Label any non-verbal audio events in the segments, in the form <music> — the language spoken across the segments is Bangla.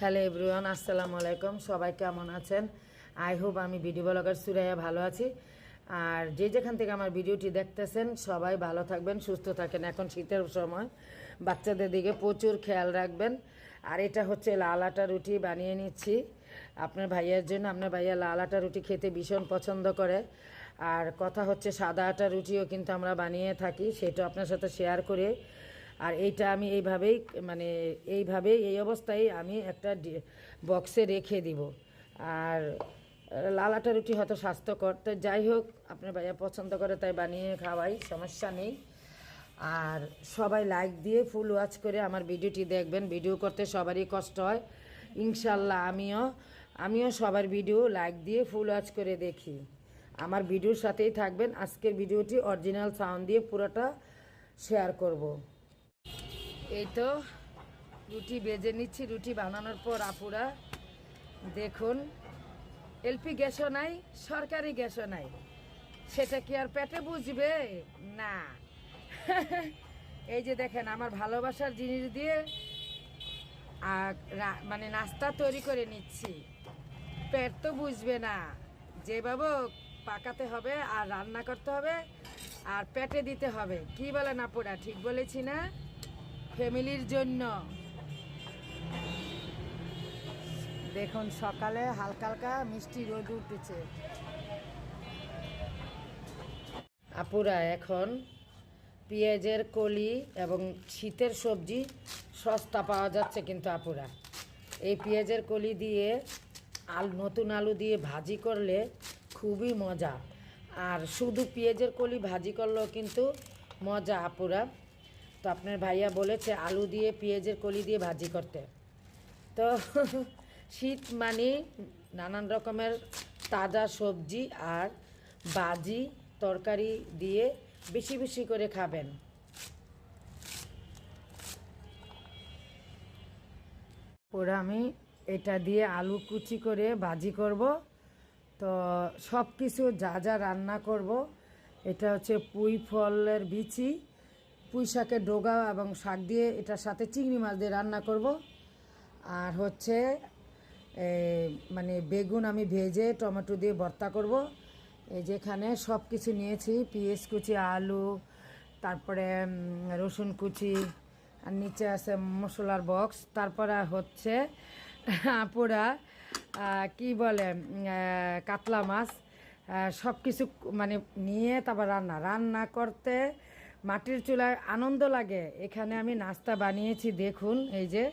হ্যালো এভরিওয়ান, আসসালামু আলাইকুম। সবাই কেমন আছেন? আই হোপ আমি ভিডিও ব্লগার সুরাইয়া ভালো আছি। আর যে যেখান থেকে আমার ভিডিওটি দেখতেছেন, সবাই ভালো থাকবেন, সুস্থ থাকেন। এখন শীতের সময়, বাচ্চাদের দিকে প্রচুর খেয়াল রাখবেন। আর এটা হচ্ছে লাল আটা রুটি বানিয়ে নিচ্ছি। আপনার ভাইয়ার জন্য, আপনার ভাইয়া লাল আটা রুটি খেতে ভীষণ পছন্দ করে। আর কথা হচ্ছে সাদা আটা রুটিও কিন্তু আমরা বানিয়ে থাকি, সেটা আপনার সাথে শেয়ার করে আর এইটা আমি এইভাবেই মানে এইভাবেই, এই অবস্থায় আমি একটা বক্সে রেখে দিব। আর লাল আটা রুটি হয়তো স্বাস্থ্যকর। তো যাই হোক, আপনার ভাইয়া পছন্দ করে তাই বানিয়ে খাওয়াই, সমস্যা নেই। আর সবাই লাইক দিয়ে ফুল ওয়াচ করে আমার ভিডিওটি দেখবেন। ভিডিও করতে সবারই কষ্ট হয়। ইনশাল্লাহ আমিও আমিও সবার ভিডিও লাইক দিয়ে ফুল ওয়াচ করে দেখি। আমার ভিডিওর সাথেই থাকবেন। আজকের ভিডিওটি অরিজিনাল সাউন্ড দিয়ে পুরোটা শেয়ার করব। এই তো রুটি বেজে নিচ্ছি, রুটি বানানোর পর আপুরা, দেখুন, এলপি গ্যাসও নাই, সরকারি গ্যাসও নাই। সেটা কি আর পেটে বুঝবে? না। এই যে দেখেন, আমার ভালোবাসার জিনিস দিয়ে মানে নাস্তা তৈরি করে নিচ্ছি। পেট তো বুঝবে না। যেভাবে পাকাতে হবে আর রান্না করতে হবে আর পেটে দিতে হবে। কি বলেন আপুরা, ঠিক বলেছি না? ফ্যামিলির জন্য। দেখুন, সকালে হালকা হালকা মিষ্টি রোদ উঠেছে। আপুরা, এখন পেঁয়াজের কলি এবং শীতের সবজি সস্তা পাওয়া যাচ্ছে কিন্তু আপুরা। এই পেঁয়াজের কলি দিয়ে আলু, নতুন আলু দিয়ে ভাজি করলে খুবই মজা। আর শুধু পেঁয়াজের কলি ভাজি করলেও কিন্তু মজা, আপুরা। আপনার ভাইয়া বলেছে আলু দিয়ে, পেঁয়াজের কলি দিয়ে ভাজি করতে। তো <laughs> শীত মানে নানান রকমের তাজা সবজি আর বাজি, তরকারি দিয়ে বেশি বেশি করে খাবেন। ওরা আমি এটা দিয়ে আলু কুচি করে ভাজি করব। তো সব কিছু যা যা রান্না করব, এটা হচ্ছে পুঁই ফলের বিচি। পুঁই শাকের ডোগা এবং শাক দিয়ে এটার সাথে চিংড়ি মাছ দিয়ে রান্না করব। আর হচ্ছে মানে বেগুন আমি ভেজে টমেটো দিয়ে ভর্তা করব। এই যেখানে সব কিছু নিয়েছি, পিঁয়াজ কুচি, আলু, তারপরে রসুন কুচি, আর নিচে আছে মশলার বক্স। তারপরে হচ্ছে, আপুরা কি বলে কাতলা মাছ সব কিছু মানে নিয়ে তারপর রান্না। রান্না করতে মাটির চুলায় আনন্দ লাগে। এখানে আমি নাস্তা বানিয়েছি, দেখুন, এই যে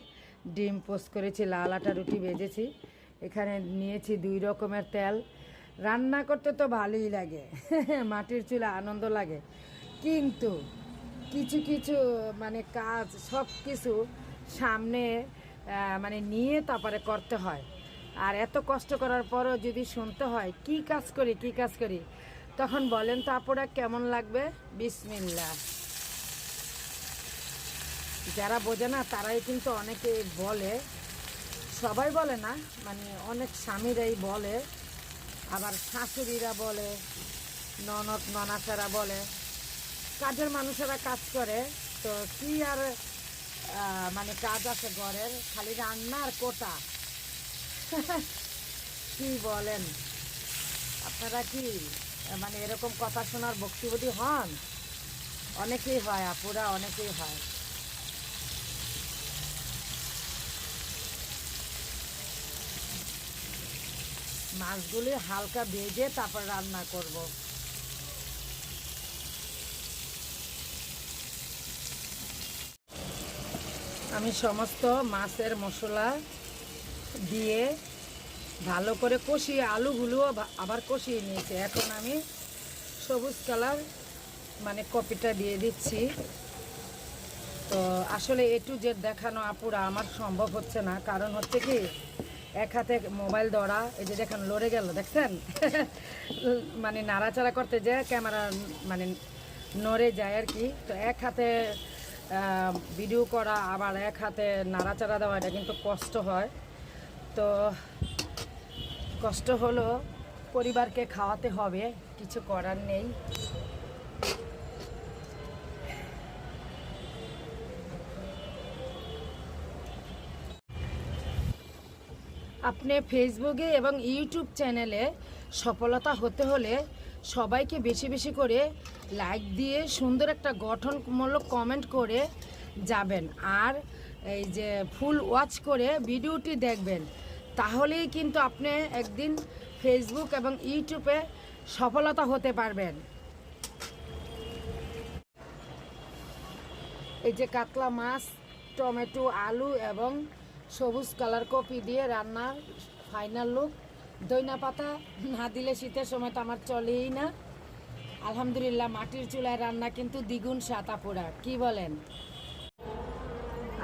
ডিম পোস্ট করেছি, লাল আটা, রুটি ভেজেছি। এখানে নিয়েছি দুই রকমের তেল। রান্না করতে তো ভালোই লাগে, <laughs> মাটির চুলা আনন্দ লাগে। কিন্তু কিছু কিছু মানে কাজ, সব কিছু সামনে মানে নিয়ে তারপরে করতে হয়। আর এত কষ্ট করার পরও যদি শুনতে হয়, কি কাজ করি, কি কাজ করি? তখন বলেন তো আপুরা কেমন লাগবে? বিসমিল্লা যারা বোঝে না তারাই কিন্তু অনেকে বলে। সবাই বলে না মানে অনেক স্বামীরাই বলে। আবার শাশুড়িরা বলে ননদ ননাসারা বলে। কাজের মানুষেরা কাজ করে তো কি আর মানে কাজ আছে ঘরের? খালি রান্না আর কোটা। <laughs> কি বলেন? আপনারা কি মানে এরকম কথা শোনার বক্তব্যটি হন? অনেকেই হয়, আপুরা অনেকেই হয়। মাছগুলি হালকা ভেজে তারপর রান্না করব। আমি সমস্ত মাছের মশলা দিয়ে ভালো করে কষিয়ে আলুগুলোও আবার কষিয়ে নিয়েছি। এখন আমি সবুজ কালার মানে কপিটা দিয়ে দিচ্ছি। তো আসলে এ টু জেড দেখানো আপুরা আমার সম্ভব হচ্ছে না, কারণ হচ্ছে কি, এক হাতে মোবাইল ধরা, এই যে দেখেন, লড়ে গেল, দেখছেন? <laughs> মানে নাড়াচাড়া করতে যায় ক্যামেরা মানে নড়ে যায় আর কি। তো এক হাতে ভিডিও করা, আবার এক হাতে নাড়াচাড়া দেওয়া, এটা কিন্তু কষ্ট হয়। তো কষ্ট হলো, পরিবারকে খাওয়াতে হবে, কিছু করার নেই। আপনি ফেসবুকে এবং ইউটিউব চ্যানেলে সফলতা হতে হলে সবাইকে বেশি বেশি করে লাইক দিয়ে সুন্দর একটা গঠনমূলক কমেন্ট করে যাবেন। আর এই যে ফুল ওয়াচ করে ভিডিওটি দেখবেন। তাহলেই কিন্তু আপনি একদিন ফেসবুক এবং ইউটিউবে সফলতা হতে পারবেন। এই যে কাতলা মাছ, টমেটো, আলু এবং সবুজ কালার কপি দিয়ে রান্নার ফাইনাল লুক দইনা পাতা না দিলে শীতের সময় তো আমার চলেই না। আলহামদুলিল্লাহ, মাটির চুলায় রান্না কিন্তু দ্বিগুণ সাতা পোড়া কি বলেন?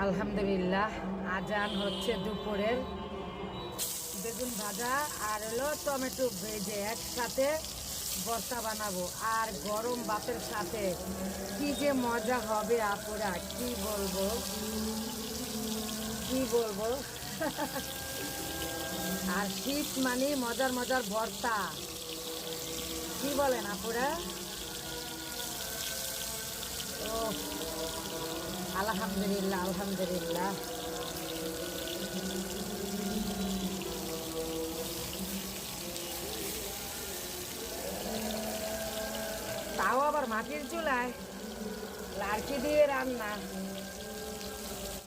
আলহামদুলিল্লাহ, আজান হচ্ছে দুপুরের বেগুন ভাজা আর হলো টমেটো ভেজে একসাথে ভর্তা বানাবো। আর গরম ভাতের সাথে কি যে মজা হবে আপুরা, কি বলব? কি বলব? <laughs> আর শীত মানে মজার মজার ভর্তা কি বলেন আপুরা? ও আলহামদুলিল্লাহ আলহামদুলিল্লাহ। তাও আবার মাটির চুলায় লাড়কি দিয়ে রান্না।